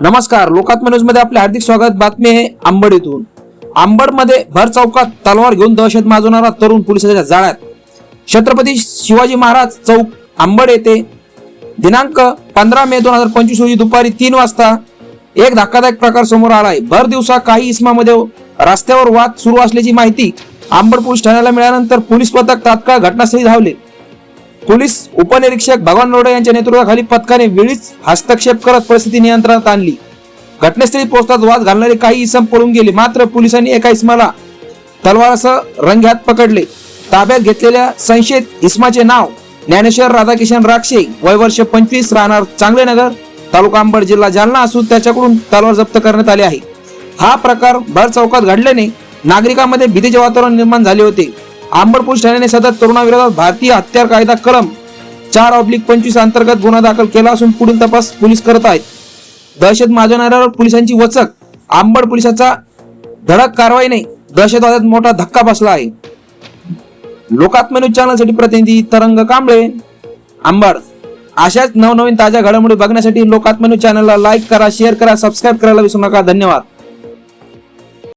नमस्कार लोकात्म न्यूजमध्ये आपले हार्दिक स्वागत. बातमी आहे आंबड येथून आंबडमध्ये भर चौकात तलवार घेऊन दहशत माजवणारा तरुण पोलिसांच्या जाळ्यात. छत्रपती शिवाजी महाराज चौक आंबड येथे. दिनांक पंधरा मे दोन हजार पंचवीस रोजी दुपारी तीन वाजता एक धक्कादायक प्रकार समोर आला आहे भर दिवसा काही इसमामध्ये रस्त्यावर वाद सुरू असल्याची माहिती आंबड पोलीस ठाण्याला मिळाल्यानंतर पोलीस पथक तात्काळ घटनास्थळी धावले. पोलीस उपनिरीक्षक भगवान रोडे यांच्या नेतृत्वाखाली पथकाने वेळीच हस्तक्षेप करत परिस्थिती नियंत्रणात आणली. घटनास्थळी पोहोचताच वाद घालणारे काही इसम पळून गेले मात्र पोलिसांनी एका इसमाला तलवारासह रंग्यात पकडले. ताब्यात घेतलेल्या संशयित इस्माचे नाव ज्ञानेश्वर राधाकिशन राक्षे वय वर्ष पंचवीस राहणार चांगले नगर तालुका अंबड जिल्हा जालना असून त्याच्याकडून तलवार जप्त करण्यात आली आहे. हा प्रकार भर चौकात घडल्याने नागरिकांमध्ये भीतीचे वातावरण निर्माण झाले होते. आंबड पोलीस ठाण्याने सतत तरुणाविरोधात भारतीय हत्यार कायदा कलम चार ऑब्लिक पंचवीस अंतर्गत गुन्हा दाखल केला असून पुढील तपास पोलीस करत आहेत. दहशत माजवणाऱ्यावर पोलिसांची वचक. आंबड पोलिसांचा धडक कारवाईने दहशतवादात मोठा धक्का बसला आहे. लोकात्म न्यूज चॅनलसाठी प्रतिनिधी तरंग कांबळे. आंबड अशाच नवनवीन ताज्या घडामोडी बघण्यासाठी लोकात्म न्यूज चॅनलला लाईक करा शेअर करा सबस्क्राईब करायला विसरू नका. धन्यवाद.